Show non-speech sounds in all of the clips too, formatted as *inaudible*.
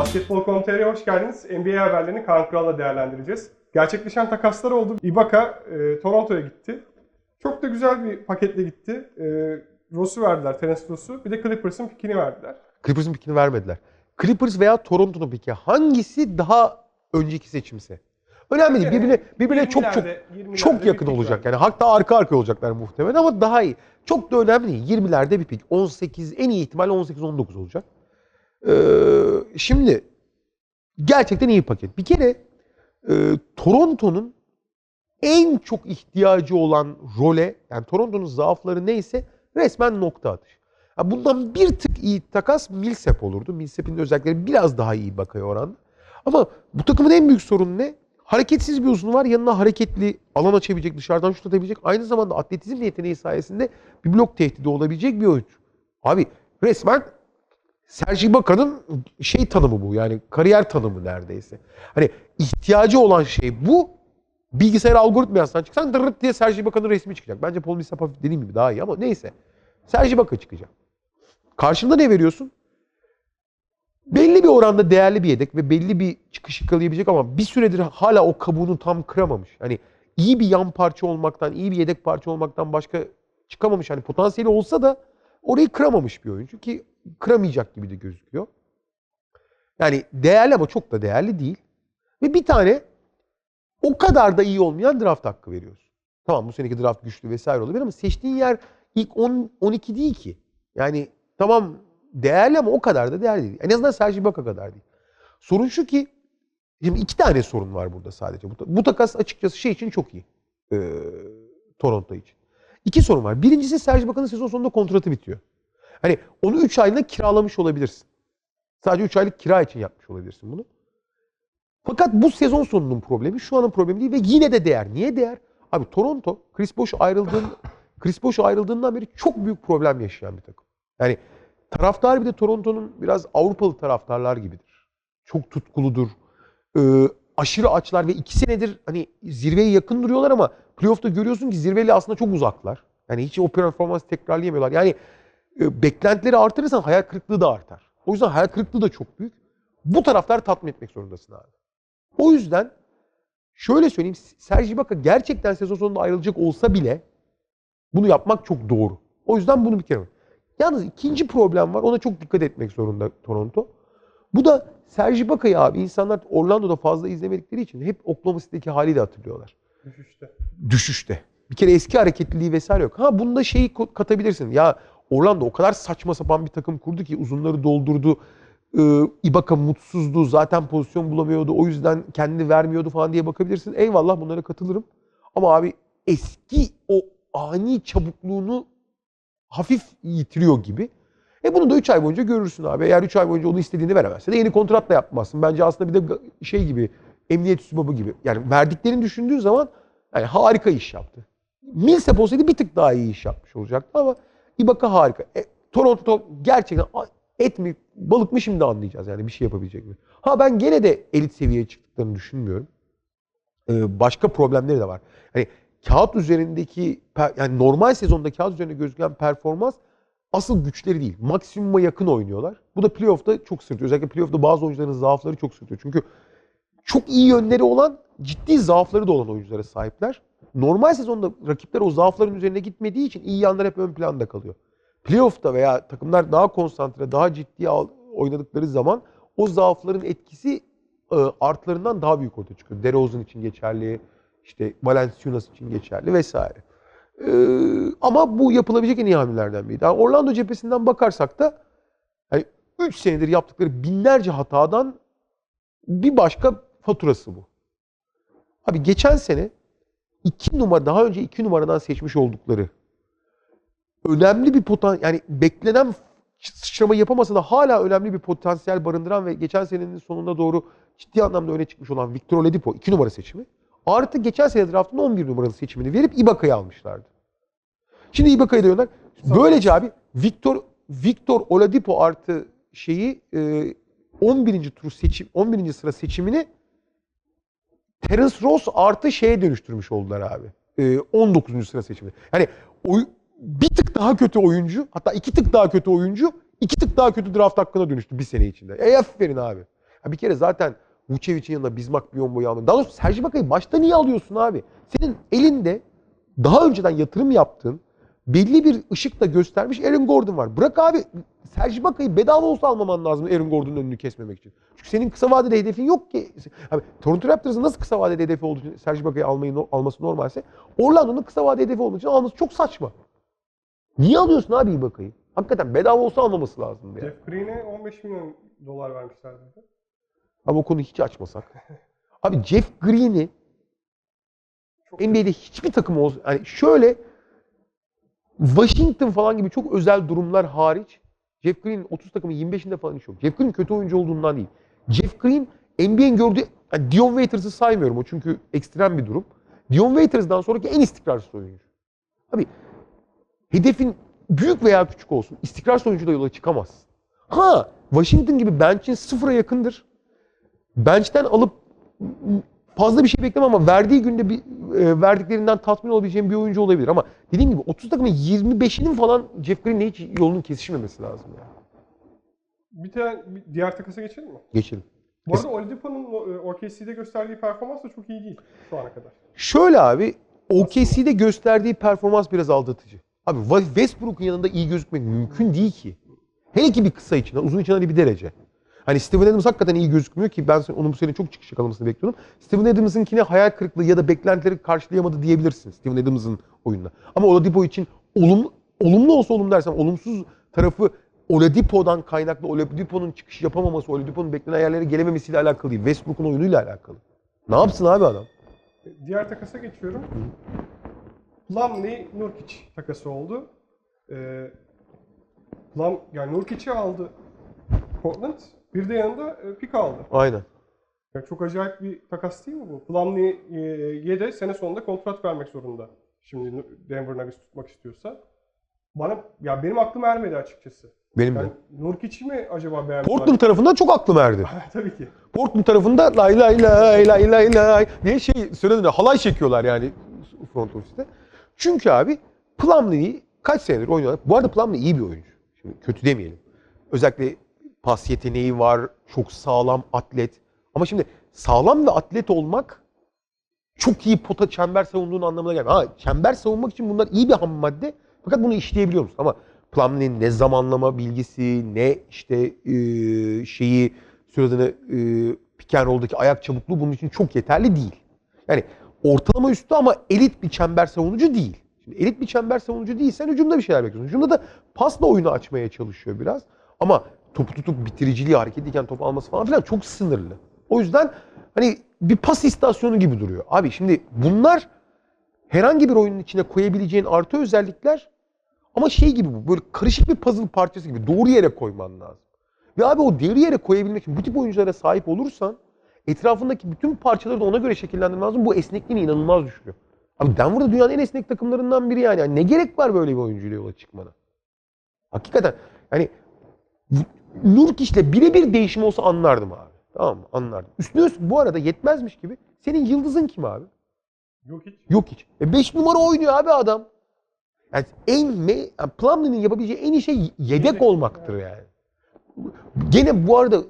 Basketbol.com.tr'ye hoş geldiniz. NBA haberlerini Kaan Kural'la değerlendireceğiz. Gerçekleşen takaslar oldu. Ibaka e, Toronto'ya gitti. Çok da güzel bir paketle gitti. E, Ross'u verdiler, Terence Ross'u. Bir de Clippers'ın pikini verdiler. Clippers'ın pikini vermediler. Clippers veya Toronto'nun piki hangisi daha önceki seçimse? Önemli değil. Birbirine, birbirine çok çok 20'lerde 20'lerde çok yakın olacak. Yani hatta arka arka olacaklar muhtemelen ama daha iyi. Çok da önemli değil. 20'lerde bir pik. 18 en iyi ihtimalle 18-19 olacak. Ee, şimdi gerçekten iyi paket. Bir kere e, Toronto'nun en çok ihtiyacı olan role yani Toronto'nun zaafları neyse resmen nokta atış. Ya bundan bir tık iyi takas Millsap olurdu. Millsap'in özellikleri biraz daha iyi bakıyor oranda. Ama bu takımın en büyük sorunu ne? Hareketsiz bir uzun var. Yanına hareketli, alan açabilecek, dışarıdan şut atabilecek. Aynı zamanda atletizm yeteneği sayesinde bir blok tehdidi olabilecek bir oyuncu. Abi resmen Sergi Ibaka'nın şey tanımı bu. Yani kariyer tanımı neredeyse. Hani ihtiyacı olan şey bu. Bilgisayar algoritma yazsan çıksan dırırt diye Sergi Ibaka'nın resmi çıkacak. Bence Paul Millsap hafif dediğim gibi daha iyi ama neyse. Sergi Ibaka çıkacak. Karşında ne veriyorsun? Belli bir oranda değerli bir yedek ve belli bir çıkış yakalayabilecek ama bir süredir hala o kabuğunu tam kıramamış. Hani iyi bir yan parça olmaktan, iyi bir yedek parça olmaktan başka çıkamamış. Hani potansiyeli olsa da orayı kıramamış bir oyuncu ki kıramayacak gibi de gözüküyor. Yani değerli ama çok da değerli değil. Ve bir tane o kadar da iyi olmayan draft hakkı veriyorsun. Tamam bu seneki draft güçlü vesaire olabilir ama seçtiğin yer ilk 10 12 değil ki. Yani tamam değerli ama o kadar da değerli değil. En azından Sergi Ibaka kadar değil. Sorun şu ki şimdi iki tane sorun var burada sadece. Bu, bu takas açıkçası şey için çok iyi. Ee, Toronto için. İki sorun var. Birincisi Sergi Ibaka'nın sezon sonunda kontratı bitiyor. Hani onu 3 aylığına kiralamış olabilirsin. Sadece 3 aylık kira için yapmış olabilirsin bunu. Fakat bu sezon sonunun problemi şu anın problemi değil ve yine de değer. Niye değer? Abi Toronto Chris Bosh ayrıldığın Chris Bosh ayrıldığından beri çok büyük problem yaşayan bir takım. Yani taraftar bir de Toronto'nun biraz Avrupalı taraftarlar gibidir. Çok tutkuludur. Ee, aşırı açlar ve iki senedir hani zirveye yakın duruyorlar ama playoff'ta görüyorsun ki zirveyle aslında çok uzaklar. Yani hiç o performansı tekrarlayamıyorlar. Yani beklentileri artırırsan hayal kırıklığı da artar. O yüzden hayal kırıklığı da çok büyük. Bu tarafları tatmin etmek zorundasın abi. O yüzden şöyle söyleyeyim. Sergi Ibaka gerçekten sezon sonunda ayrılacak olsa bile bunu yapmak çok doğru. O yüzden bunu bir kere. Yalnız ikinci problem var. Ona çok dikkat etmek zorunda Toronto. Bu da Sergi Ibaka'yı abi insanlar Orlando'da fazla izlemedikleri için hep Oklahoma City'deki haliyle hatırlıyorlar Düşüşte. düşüşte. Bir kere eski hareketliliği vesaire yok. Ha bunda şeyi katabilirsin. Ya Orlando o kadar saçma sapan bir takım kurdu ki uzunları doldurdu. Ee, Ibaka mutsuzdu. Zaten pozisyon bulamıyordu. O yüzden kendini vermiyordu falan diye bakabilirsin. Eyvallah bunlara katılırım. Ama abi eski o ani çabukluğunu hafif yitiriyor gibi. E bunu da 3 ay boyunca görürsün abi. Eğer 3 ay boyunca onu istediğini veremezse de yeni kontrat da yapmazsın. Bence aslında bir de şey gibi emniyet sübabı gibi. Yani verdiklerini düşündüğün zaman yani harika iş yaptı. Millsap olsaydı bir tık daha iyi iş yapmış olacaktı ama Ibaka harika. E, Toronto gerçekten a- et mi balık mı şimdi anlayacağız yani bir şey yapabilecek mi? Ha ben gene de elit seviyeye çıktıklarını düşünmüyorum. Ee, başka problemleri de var. Hani kağıt üzerindeki yani normal sezonda kağıt üzerinde gözüken performans asıl güçleri değil. Maksimuma yakın oynuyorlar. Bu da playoff'ta çok sırtıyor. Özellikle playoff'ta bazı oyuncuların zaafları çok sırtıyor. Çünkü çok iyi yönleri olan, ciddi zaafları da olan oyunculara sahipler. Normal sezonda rakipler o zaafların üzerine gitmediği için iyi yanlar hep ön planda kalıyor. Playoff'ta veya takımlar daha konsantre, daha ciddi oynadıkları zaman o zaafların etkisi e, artılarından daha büyük ortaya çıkıyor. DeRozan için geçerli, işte Valanciunas için geçerli vesaire. E, ama bu yapılabilecek en iyi hamlelerden biri. Yani Orlando cephesinden bakarsak da 3 senedir yaptıkları binlerce hatadan bir başka faturası bu. Abi geçen sene iki numara daha önce iki numaradan seçmiş oldukları önemli bir potansiyel yani beklenen sıçrama yapamasa da hala önemli bir potansiyel barındıran ve geçen senenin sonuna doğru ciddi anlamda öne çıkmış olan Victor Oladipo 2 numara seçimi. Artı geçen sene draftın 11 numaralı seçimini verip Ibaka'yı almışlardı. Şimdi Ibaka'yı da gönder. Böylece abi Victor Victor Oladipo artı şeyi e, 11. tur seçim 11. sıra seçimini Terence Ross artı şeye dönüştürmüş oldular abi. E, 19. sıra seçimi. Yani oy, bir tık daha kötü oyuncu hatta iki tık daha kötü oyuncu iki tık daha kötü draft hakkına dönüştü bir sene içinde. E aferin abi. Ha bir kere zaten Vucevic'in yanında Bismarck Biyombo'yu almıyor. Daha doğrusu Serge Ibaka'yı başta niye alıyorsun abi? Senin elinde daha önceden yatırım yaptığın belli bir ışıkla göstermiş Aaron Gordon var. Bırak abi Serge Ibaka'yı bedava olsa almaman lazım Aaron Gordon'un önünü kesmemek için. Çünkü senin kısa vadede hedefin yok ki. Abi, Toronto Raptors'ın nasıl kısa vadede hedefi olduğu için Serge Ibaka'yı almayı alması normalse Orlando'nun kısa vadede hedefi olduğu için alması çok saçma. Niye alıyorsun abi Ibaka'yı? Hakikaten bedava olsa almaması lazım ya. Jeff Green'e 15 milyon dolar vermişlerdi. Ama o konuyu hiç açmasak. Abi Jeff Green'i NBA'de hiçbir takım olsun. Yani şöyle Washington falan gibi çok özel durumlar hariç Jeff Green'in 30 takımı 25'inde falan hiç yok. Jeff Green kötü oyuncu olduğundan değil. Jeff Green NBA'in gördüğü yani Dion Waiters'ı saymıyorum o çünkü ekstrem bir durum. Dion Waiters'dan sonraki en istikrarsız oyuncu. Abi hedefin büyük veya küçük olsun istikrarsız oyuncuyla yola çıkamazsın. Ha Washington gibi bench'in sıfıra yakındır. Bench'ten alıp fazla bir şey beklemem ama verdiği günde bir e, verdiklerinden tatmin olabileceğim bir oyuncu olabilir ama dediğim gibi 30 takımın 25'inin falan Jeff Green'le hiç yolunun kesişmemesi lazım yani. Bir tane bir diğer takasa geçelim mi? Geçelim. Bu arada Oladipo'nun e, OKC'de gösterdiği performans da çok iyi değil şu ana kadar. Şöyle abi OKC'de gösterdiği performans biraz aldatıcı. Abi Westbrook'un yanında iyi gözükmek mümkün değil ki. Hele ki bir kısa için, uzun için hadi bir derece. Hani Steven Adams hakikaten iyi gözükmüyor ki ben onun bu sene çok çıkış yakalamasını bekliyordum. Steven Adams'ınkine hayal kırıklığı ya da beklentileri karşılayamadı diyebilirsin Steven Adams'ın oyununa. Ama Oladipo için olumlu, olumlu olsa olumlu dersem olumsuz tarafı Oladipo'dan kaynaklı Oladipo'nun çıkış yapamaması, Oladipo'nun beklenen yerlere gelememesiyle alakalı değil. Westbrook'un oyunuyla alakalı. Ne yapsın abi adam? Diğer takasa geçiyorum. Plumlee Nurkic takası oldu. Ee, Plum, yani Nurkic'i aldı Portland. Bir de yanında e, pick aldı. Aynen. Yani çok acayip bir takas değil mi bu? Plumlee'ye de sene sonunda kontrat vermek zorunda. Şimdi Denver Nuggets tutmak istiyorsa. Bana ya benim aklım ermedi açıkçası. Benim de. Yani Nurkic'i mi acaba beğendiler? Portland tarafından çok aklım erdi. *laughs* Tabii ki. Portland tarafında lay lay lay lay lay lay diye şey söylediğinde halay çekiyorlar yani front ofiste. Çünkü abi Plumlee'yi kaç senedir oynuyorlar. Bu arada Plumlee iyi bir oyuncu. Şimdi kötü demeyelim. Özellikle pas yeteneği var, çok sağlam atlet. Ama şimdi sağlam ve atlet olmak çok iyi pota çember savunduğun anlamına gelmiyor. Ha çember savunmak için bunlar iyi bir ham madde. Fakat bunu işleyebiliyor musun? Ama Plumlee'nin ne zamanlama bilgisi, ne işte e, şeyi söylediğini e, pick and roll'daki ayak çabukluğu bunun için çok yeterli değil. Yani ortalama üstü ama elit bir çember savunucu değil. Şimdi elit bir çember savunucu değilsen hücumda bir şeyler bekliyorsun. Hücumda da pasla oyunu açmaya çalışıyor biraz. Ama topu tutup bitiriciliği hareketliyken top alması falan filan çok sınırlı. O yüzden hani bir pas istasyonu gibi duruyor. Abi şimdi bunlar herhangi bir oyunun içine koyabileceğin artı özellikler ama şey gibi bu böyle karışık bir puzzle parçası gibi doğru yere koyman lazım. Ve abi o doğru yere koyabilmek için bu tip oyunculara sahip olursan etrafındaki bütün parçaları da ona göre şekillendirmen lazım. Bu esnekliğini inanılmaz düşürüyor. Abi Denver'da dünyanın en esnek takımlarından biri yani. yani ne gerek var böyle bir oyuncuyla yola çıkmana? Hakikaten yani Nurkic'le birebir değişim olsa anlardım abi. Tamam mı? Anlardım. Üstüne üstlük bu arada yetmezmiş gibi. Senin yıldızın kim abi? Yok hiç. Yok hiç. E 5 numara oynuyor abi adam. Yani en me, yani Plumlee'nin yapabileceği en iyi şey yedek Yedek, olmaktır yani. Gene bu arada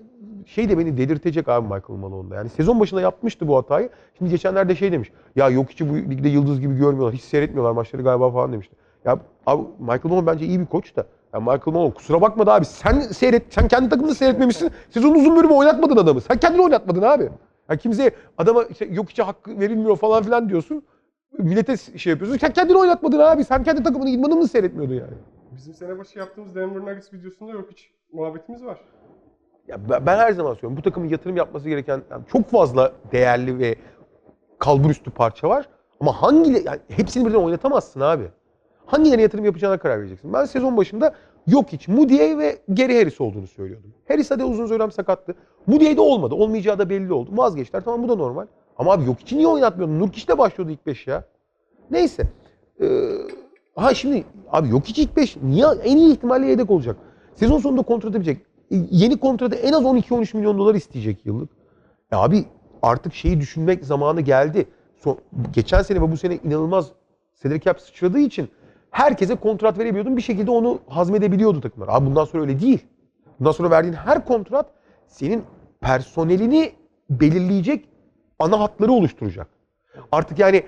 şey de beni delirtecek abi Michael Malone'da. Yani sezon başında yapmıştı bu hatayı. Şimdi geçenlerde şey demiş. Ya yok içi bu ligde yıldız gibi görmüyorlar. Hiç seyretmiyorlar maçları galiba falan demişti. Ya abi Michael Malone bence iyi bir koç da. Ya Michael Malone kusura bakma da abi sen seyret sen kendi takımını seyretmemişsin. Sezonun uzun bölümü oynatmadın adamı. Sen kendini oynatmadın abi. Ya kimseye adama işte yok içi hakkı verilmiyor falan filan diyorsun. Millete şey yapıyorsun. Sen kendini oynatmadın abi. Sen kendi takımını idmanını mı seyretmiyordun yani? Bizim sene başı yaptığımız Denver Nuggets videosunda yok hiç muhabbetimiz var. Ya ben ben her zaman söylüyorum bu takımın yatırım yapması gereken yani çok fazla değerli ve kalburüstü parça var. Ama hangi yani hepsini birden oynatamazsın abi. Hangilerine yatırım yapacağına karar vereceksin. Ben sezon başında yok hiç Moody ve Gary Harris olduğunu söylüyordum. Harris de uzun dönem sakattı. Moody'ye de olmadı. Olmayacağı da belli oldu. Vazgeçtiler. Tamam bu da normal. Ama abi yok için niye oynatmıyordun? Nurkic de başlıyordu ilk 5 ya. Neyse. Ee, ha şimdi abi yok hiç ilk 5 niye en iyi ihtimalle yedek olacak. Sezon sonunda kontratı bitecek. E, Yeni kontratı en az 12-13 milyon dolar isteyecek yıllık. E abi artık şeyi düşünmek zamanı geldi. Son, geçen sene ve bu sene inanılmaz salary cap sıçradığı için herkese kontrat verebiliyordun. Bir şekilde onu hazmedebiliyordu takımlar. Abi bundan sonra öyle değil. Bundan sonra verdiğin her kontrat senin personelini belirleyecek ana hatları oluşturacak. Artık yani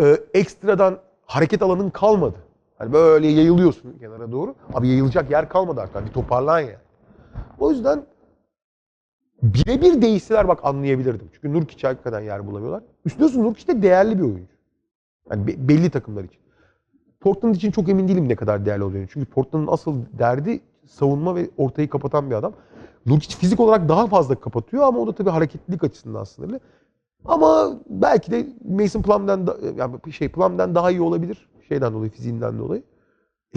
e, ekstradan hareket alanın kalmadı. Hani böyle yayılıyorsun kenara doğru. Abi yayılacak yer kalmadı artık. Bir toparlan yani. O yüzden birebir değişseler bak anlayabilirdim. Çünkü Nurkic hakikaten yer bulamıyorlar. Üstüne Nurkic de değerli bir oyuncu. Yani be- belli takımlar için. Portland için çok emin değilim ne kadar değerli olacağını. Çünkü Portland'ın asıl derdi savunma ve ortayı kapatan bir adam. Nurkic fizik olarak daha fazla kapatıyor ama o da tabii hareketlilik açısından sınırlı. Ama belki de Mason Plum'dan da, yani şey Plum'dan daha iyi olabilir. Şeyden dolayı, fiziğinden dolayı.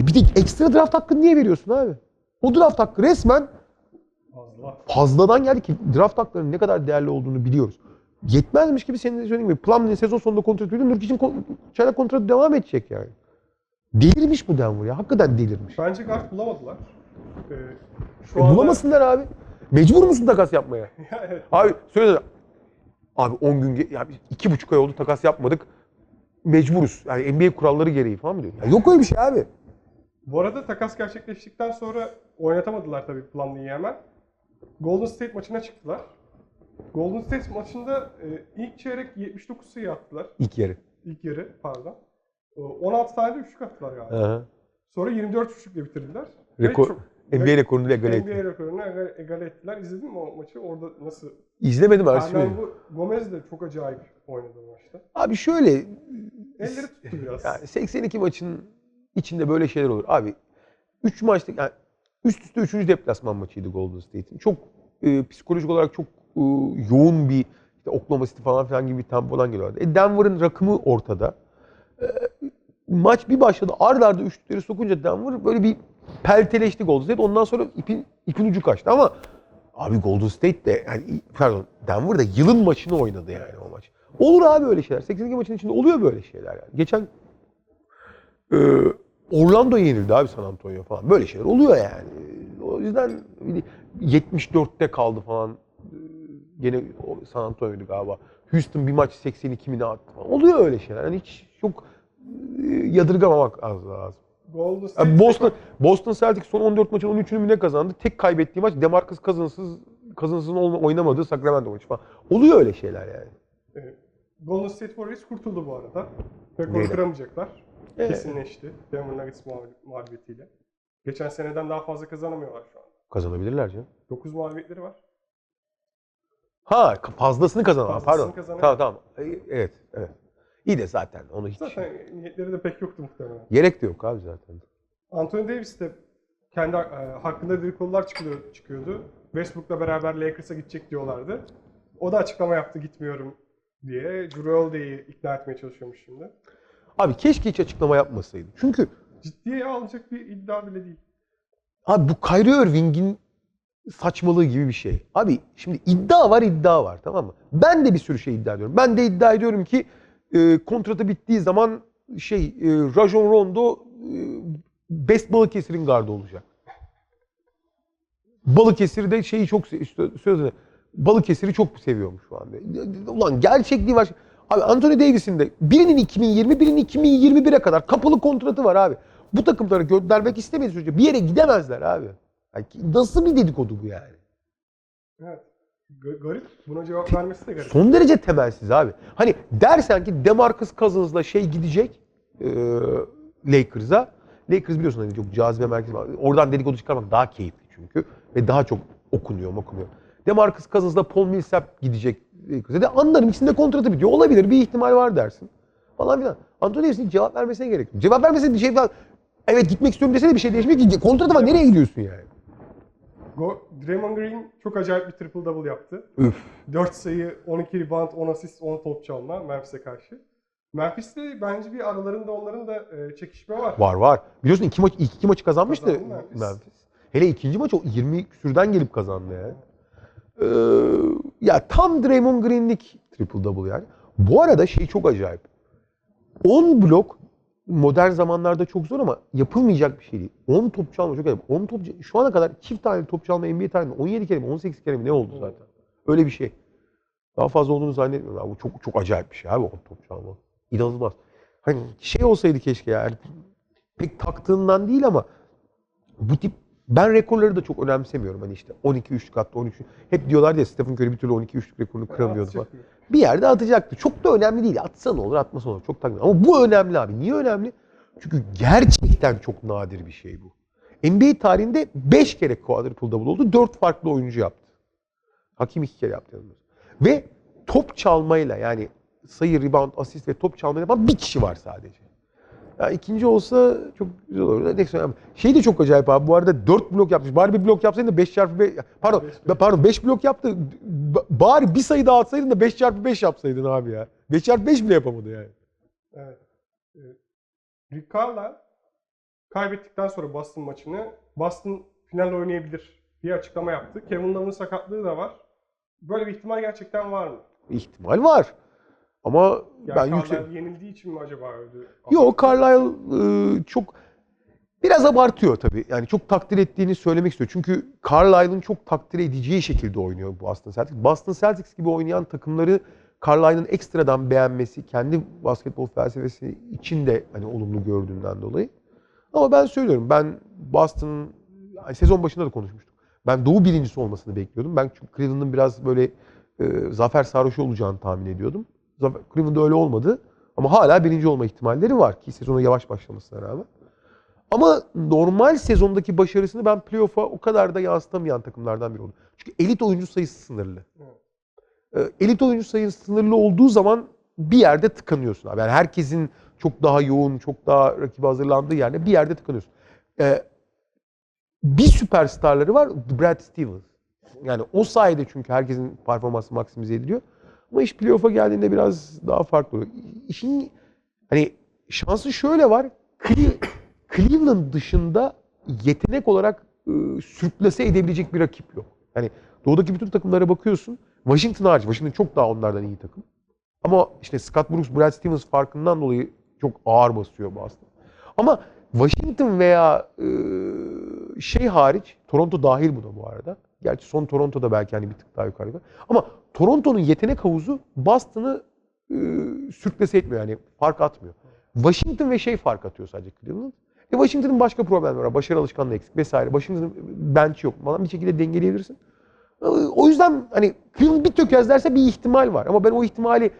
E bir de ekstra draft hakkını niye veriyorsun abi? O draft hakkı resmen Fazla. fazladan geldi ki draft haklarının ne kadar değerli olduğunu biliyoruz. Yetmezmiş gibi senin de söylediğin gibi Plumlee'nin sezon sonunda kontratı bitti. Nurkic'in çaylak kontratı devam edecek yani. Delirmiş bu Denver ya. Hakikaten delirmiş. Bence guard bulamadılar. Ee, şu E, anda- bulamasınlar abi. Mecbur musun takas yapmaya? *laughs* Ya evet. Abi söyle Abi 10 gün, ge- ya biz iki buçuk ay oldu takas yapmadık. Mecburuz. Yani NBA kuralları gereği falan mı diyor? Ya yok öyle bir şey abi. Bu arada takas gerçekleştikten sonra oynatamadılar tabii Plumlee'yi hemen. Golden State maçına çıktılar. Golden State maçında e, ilk çeyrek 79 sayı attılar. İlk yarı. İlk yarı pardon. E, 16 tane de üçlük attılar galiba. Aha. Sonra 24 üçlükle bitirdiler. Rekor, çok- NBA rekorunu da egale NBA etti. rekorunu egale, ettiler. İzledin mi o maçı? Orada nasıl? İzlemedim. Hernan bu Gomez de çok acayip oynadı maçta. Abi şöyle Elleri tuttu biraz. Yani 82 maçın içinde böyle şeyler olur. Abi 3 maçta yani üst üste 3. deplasman maçıydı Golden State'in. Çok e, psikolojik olarak çok e, yoğun bir işte Oklahoma City falan filan gibi bir tempodan geliyordu. E, Denver'ın rakımı ortada. E, maç bir başladı. Arda arda üçlükleri sokunca Denver böyle bir pelteleşti Golden State. Ondan sonra ipin, ipin ucu kaçtı ama abi Golden State de yani pardon Denver da yılın maçını oynadı yani o maç. Olur abi öyle şeyler. 82 maçın içinde oluyor böyle şeyler yani. Geçen ee, Orlando yenildi abi San Antonio falan. Böyle şeyler oluyor yani. O yüzden 74'te kaldı falan. Gene San Antonio'ydu galiba. Houston bir maç 82 mi ne attı falan. Oluyor öyle şeyler. Yani hiç çok e, yadırgamamak az lazım. Golden State Boston Boston Celtics son 14 maçın 13'ünü mü ne kazandı? Tek kaybettiği maç DeMarcus Cousins'ız Cousins'ın oynamadığı Sacramento maçı falan. Oluyor öyle şeyler yani. Evet. Golden State Warriors kurtuldu bu arada. Rekor kıramayacaklar. Evet. Kesinleşti. Denver Nuggets mağlubi- mağlubiyetiyle. Geçen seneden daha fazla kazanamıyorlar şu an. Kazanabilirler canım. 9 mağlubiyetleri var. Ha fazlasını. Fazlasını Pardon. kazanan. Tamam tamam. Evet evet. İyi de zaten onu hiç Zaten niyetleri de pek yoktu muhtemelen. gerek de yok abi zaten. Anthony Davis de kendi e, hakkında dedikodular çıkıyor, çıkıyordu. Westbrook'la beraber Lakers'a gidecek diyorlardı. O da açıklama yaptı gitmiyorum diye. Drew Holiday'i ikna etmeye çalışıyormuş şimdi. Abi keşke hiç açıklama yapmasaydı. Çünkü Ciddiye alacak bir iddia bile değil. abi bu Kyrie Irving'in saçmalığı gibi bir şey. Abi şimdi iddia var iddia var tamam mı? Ben de bir sürü şey iddia ediyorum. Ben de iddia ediyorum ki e, kontratı bittiği zaman şey e, Rajon Rondo e, Best Balıkesir'in gardı olacak. Balıkesir'de şeyi çok sözüne Balıkesir'i çok seviyormuş şu anda. Ulan gerçekliği var. Abi Anthony Davis'in de birinin 2020, birinin 2021'e kadar kapalı kontratı var abi. Bu takımları göndermek istemediği sürece bir yere gidemezler abi. Yani nasıl bir dedikodu bu yani? Evet. Ga- garip. Buna cevap vermesi de garip. Son derece temelsiz abi. Hani dersen ki DeMarcus Cousins'la şey gidecek e, Lakers'a. Lakers biliyorsun hani çok cazibe merkezi var. Oradan dedikodu çıkarmak daha keyifli çünkü. Ve daha çok okunuyor okunuyor. DeMarcus Cousins'la Paul Millsap gidecek Lakers'a. De anlarım ikisinde kontratı bitiyor. Olabilir bir ihtimal var dersin. Falan filan. Anthony Davis'in cevap vermesine gerek yok. Cevap vermese bir şey falan. Evet gitmek istiyorum desene bir şey değişmiyor ki. Kontratı var nereye gidiyorsun yani? Go Draymond Green çok acayip bir triple double yaptı. Üf. 4 sayı, 12 rebound, 10 asist, 10 top çalma Memphis'e karşı. Memphis'te bence bir aralarında onların da e, çekişme var. Var var. Biliyorsun iki maç ilk iki maçı kazanmıştı Kazandı Memphis. Memphis. Hele ikinci maç o 20 küsürden gelip kazandı yani. Ee, ya tam Draymond Green'lik triple double yani. Bu arada şey çok acayip. 10 blok modern zamanlarda çok zor ama yapılmayacak bir şey değil. 10 top çalma çok acayip. 10 top şu ana kadar çift tane top çalma NBA tarihinde 17 kere mi 18 kere mi ne oldu zaten. Öyle bir şey. Daha fazla olduğunu zannetmiyorum. Abi bu çok çok acayip bir şey abi 10 top çalma. İnanılmaz. Hani şey olsaydı keşke yani pek taktığından değil ama bu tip Ben rekorları da çok önemsemiyorum. Hani işte 12 üçlük attı, 13. Hep diyorlar ya Stephen Curry bir türlü 12 üçlük rekorunu kıramıyordu falan. Bir yerde atacaktı. Çok da önemli değil. Atsa ne olur, atmasa ne olur. Çok takmıyorum. Ama bu önemli abi. Niye önemli? Çünkü gerçekten çok nadir bir şey bu. NBA tarihinde 5 kere quadruple double oldu. 4 farklı oyuncu yaptı. Hakim 2 kere yaptı. Ve top çalmayla yani sayı, rebound, asist ve top çalmayla yapan bir kişi var sadece. Ya ikinci olsa çok güzel olur. Neyse önemli. Şey de çok acayip abi. Bu arada 4 blok yapmış. Bari bir blok yapsaydın da 5 çarpı 5 pardon Beş, pardon 5 blok yaptı. Ba- Bari bir sayı daha atsaydın da 5 çarpı 5 yapsaydın abi ya. 5 çarpı 5 bile yapamadı yani. Evet. Ee, Rick Carlisle kaybettikten sonra Boston maçını Boston final oynayabilir diye açıklama yaptı. Kevin Love'ın sakatlığı da var. Böyle bir ihtimal gerçekten var mı? İhtimal var. Ama Yani ben yüksek... yenildiği için mi acaba öldü? Yok Carlisle e, çok biraz abartıyor tabii. Yani çok takdir ettiğini söylemek istiyor. Çünkü Carlisle'ın çok takdir edeceği şekilde oynuyor Boston Celtics. Boston Celtics gibi oynayan takımları Carlisle'ın ekstradan beğenmesi, kendi basketbol felsefesi için de hani olumlu gördüğünden dolayı. Ama ben söylüyorum ben Boston'ın sezon başında da konuşmuştuk. Ben Doğu birincisi olmasını bekliyordum. Ben çünkü Cleveland'ın biraz böyle e, zafer sarhoşu olacağını tahmin ediyordum. Cleveland'da öyle olmadı. Ama hala birinci olma ihtimalleri var ki sezona yavaş başlamasına rağmen. Ama normal sezondaki başarısını ben playoff'a o kadar da yansıtamayan takımlardan biri oldum. Çünkü elit oyuncu sayısı sınırlı. Ee, Elit oyuncu sayısı sınırlı olduğu zaman bir yerde tıkanıyorsun abi. Yani herkesin çok daha yoğun, çok daha rakibe hazırlandığı yerde bir yerde tıkanıyorsun. Ee, bir süperstarları var Brad Stevens. Yani o sayede çünkü herkesin performansı maksimize ediliyor. Ama iş playoff'a geldiğinde biraz daha farklı oluyor. İşin hani şansı şöyle var. Cle- *coughs* Cleveland dışında yetenek olarak e, sürklase edebilecek bir rakip yok. Yani doğudaki bütün takımlara bakıyorsun. Washington hariç. Washington çok daha onlardan iyi takım. Ama işte Scott Brooks, Brad Stevens farkından dolayı çok ağır basıyor Boston. Ama Washington veya e, şey hariç, Toronto dahil buna bu arada. Gerçi son Toronto'da belki hani bir tık daha yukarıda. Ama Toronto'nun yetenek havuzu Boston'ı e, sürklase etmiyor yani fark atmıyor. Washington ve şey fark atıyor sadece Cleveland. E Washington'ın başka problemleri var. Başarı alışkanlığı eksik vesaire. Washington'ın bench yok falan bir şekilde dengeleyebilirsin. E, O yüzden hani Cleveland bir tökezlerse bir ihtimal var. Ama ben o ihtimali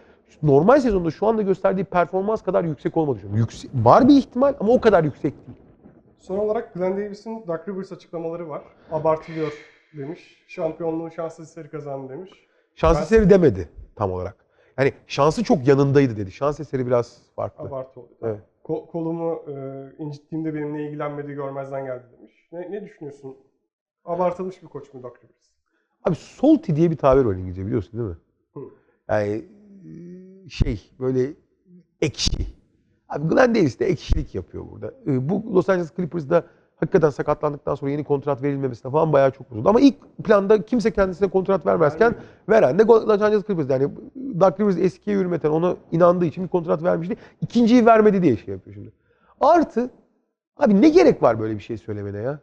normal sezonda şu anda gösterdiği performans kadar yüksek olmadı düşünüyorum. Var bir ihtimal ama o kadar yüksek değil. Son olarak Glenn Davis'in Doug Rivers açıklamaları var. Abartılıyor demiş. Şampiyonluğu şanssız eseri kazandı demiş. Şans Ben- eseri demedi tam olarak. Yani şansı çok yanındaydı dedi. Şans eseri biraz farklı. Abartı oldu. Evet. Ko- kolumu e, incittiğimde benimle ilgilenmedi görmezden geldi demiş. Ne, ne düşünüyorsun? Abartılmış bir koç mu Doug Rivers? Abi salty diye bir tabir var İngilizce biliyorsun değil mi? Hı. Yani e, şey böyle ekşi. Abi Glenn Davis de ekşilik yapıyor burada. E, Bu Los Angeles Clippers'da hakikaten sakatlandıktan sonra yeni kontrat verilmemesine falan bayağı çok bozuldu. Ama ilk planda kimse kendisine kontrat vermezken veren de Los Angeles Clippers. Yani Doug Rivers eskiye yürümeten ona inandığı için bir kontrat vermişti. İkinciyi vermedi diye şey yapıyor şimdi. Artı abi ne gerek var böyle bir şey söylemene ya?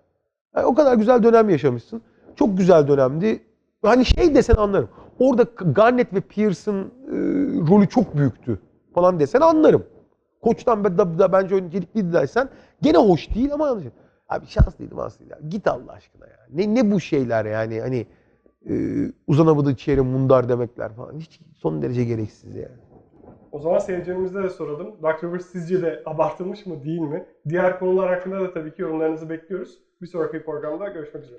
Yani o kadar güzel dönem yaşamışsın. Çok güzel dönemdi. Hani şey desen anlarım. Orada Garnett ve Pierce'ın e, rolü çok büyüktü falan desen anlarım. Koçtan da, da, da bence öncelikliydi dersen gene hoş değil ama yanlış. Abi şanslıydı. Ya. Git Allah aşkına ya. Ne, ne bu şeyler yani hani e, uzanamadığı çeyre mundar demekler falan. Hiç son derece gereksiz yani. O zaman seyircilerimize de soralım. Doug Rivers sizce de abartılmış mı değil mi? Diğer konular hakkında da tabii ki yorumlarınızı bekliyoruz. Bir sonraki programda görüşmek üzere.